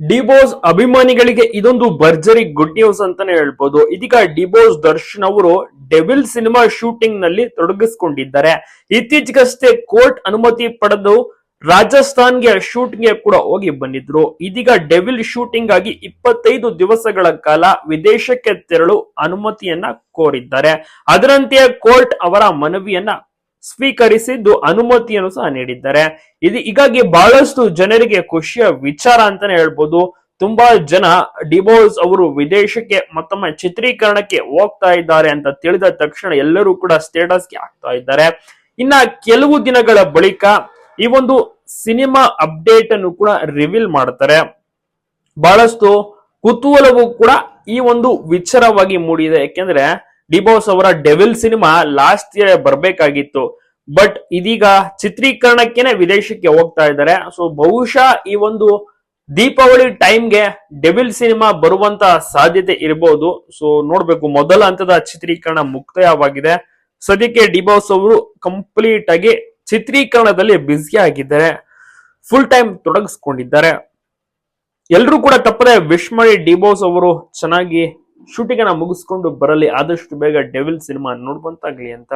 D boss ಅಭಿಮಾನಿಗಳಿಗೆ ಇದೊಂದು ಭರ್ಜರಿ ಗುಡ್ ನ್ಯೂಸ್ ಅಂತಾನೆ ಹೇಳ್ಬೋದು. ಇದೀಗ ಡಿಬೋಸ್ ದರ್ಶನ್ ಅವರು ಡೆವಿಲ್ ಸಿನಿಮಾ ಶೂಟಿಂಗ್ನಲ್ಲಿ ತೊಡಗಿಸಿಕೊಂಡಿದ್ದಾರೆ. ಇತ್ತೀಚೆಗಷ್ಟೇ ಕೋರ್ಟ್ ಅನುಮತಿ ಪಡೆದು ರಾಜಸ್ಥಾನ್ಗೆ ಶೂಟಿಂಗ್ಗೆ ಕೂಡ ಹೋಗಿ ಬಂದಿದ್ರು. ಇದೀಗ ಡೆವಿಲ್ ಶೂಟಿಂಗ್ ಆಗಿ ಇಪ್ಪತ್ತೈದು ದಿವಸಗಳ ಕಾಲ ವಿದೇಶಕ್ಕೆ ತೆರಳು ಅನುಮತಿಯನ್ನ ಕೋರಿದ್ದಾರೆ. ಅದರಂತೆಯೇ ಕೋರ್ಟ್ ಅವರ ಮನವಿಯನ್ನ ಸ್ವೀಕರಿಸಿದ್ದು ಅನುಮತಿಯನ್ನು ಸಹ ನೀಡಿದ್ದಾರೆ. ಇದು ಹೀಗಾಗಿ ಬಹಳಷ್ಟು ಜನರಿಗೆ ಖುಷಿಯ ವಿಚಾರ ಅಂತಾನೆ ಹೇಳ್ಬೋದು. ತುಂಬಾ ಜನ ಡಿಬೋಸ್ ಅವರು ವಿದೇಶಕ್ಕೆ ಮತ್ತೊಮ್ಮೆ ಚಿತ್ರೀಕರಣಕ್ಕೆ ಹೋಗ್ತಾ ಇದ್ದಾರೆ ಅಂತ ತಿಳಿದ ತಕ್ಷಣ ಎಲ್ಲರೂ ಕೂಡ ಸ್ಟೇಟಸ್ಗೆ ಹಾಕ್ತಾ ಇದ್ದಾರೆ. ಇನ್ನ ಕೆಲವು ದಿನಗಳ ಬಳಿಕ ಈ ಒಂದು ಸಿನಿಮಾ ಅಪ್ಡೇಟ್ ಅನ್ನು ಕೂಡ ರಿವೀಲ್ ಮಾಡ್ತಾರೆ. ಬಹಳಷ್ಟು ಕುತೂಹಲವು ಕೂಡ ಈ ಒಂದು ವಿಚಾರವಾಗಿ ಮೂಡಿದೆ. ಯಾಕೆಂದ್ರೆ ಡಿಬೋಸ್ ಅವರ ಡೆವಿಲ್ ಸಿನಿಮಾ ಲಾಸ್ಟ್ ಇಯರ್ ಬರಬೇಕಾಗಿತ್ತು. ಬಟ್ ಇದೀಗ ಚಿತ್ರೀಕರಣಕ್ಕೇನೆ ವಿದೇಶಕ್ಕೆ ಹೋಗ್ತಾ ಇದ್ದಾರೆ. ಸೊ ಬಹುಶಃ ಈ ಒಂದು ದೀಪಾವಳಿ ಟೈಮ್ಗೆ ಡೆವಿಲ್ ಸಿನಿಮಾ ಬರುವಂತ ಸಾಧ್ಯತೆ ಇರಬಹುದು ಸೊ ನೋಡ್ಬೇಕು. ಮೊದಲ ಹಂತದ ಚಿತ್ರೀಕರಣ ಮುಕ್ತಾಯವಾಗಿದೆ. ಸದ್ಯಕ್ಕೆ ಡಿಬೋಸ್ ಅವರು ಕಂಪ್ಲೀಟ್ ಆಗಿ ಚಿತ್ರೀಕರಣದಲ್ಲಿ ಬ್ಯುಸಿ ಆಗಿದ್ದಾರೆ. ಫುಲ್ ಟೈಮ್ ತೊಡಗಿಸ್ಕೊಂಡಿದ್ದಾರೆ. ಎಲ್ಲರೂ ಕೂಡ ತಪ್ಪದೆ ವಿಶ್ ಮಾಡಿ ಡಿಬೋಸ್ ಅವರು ಚೆನ್ನಾಗಿ ಶೂಟಿಂಗ್ ಅನ್ನ ಮುಗಿಸ್ಕೊಂಡು ಬರಲಿ ಆದಷ್ಟು ಬೇಗ ಡೆವಿಲ್ ಸಿನಿಮಾ ನೋಡ್ಕೊಂತಾಗ್ಲಿ ಅಂತ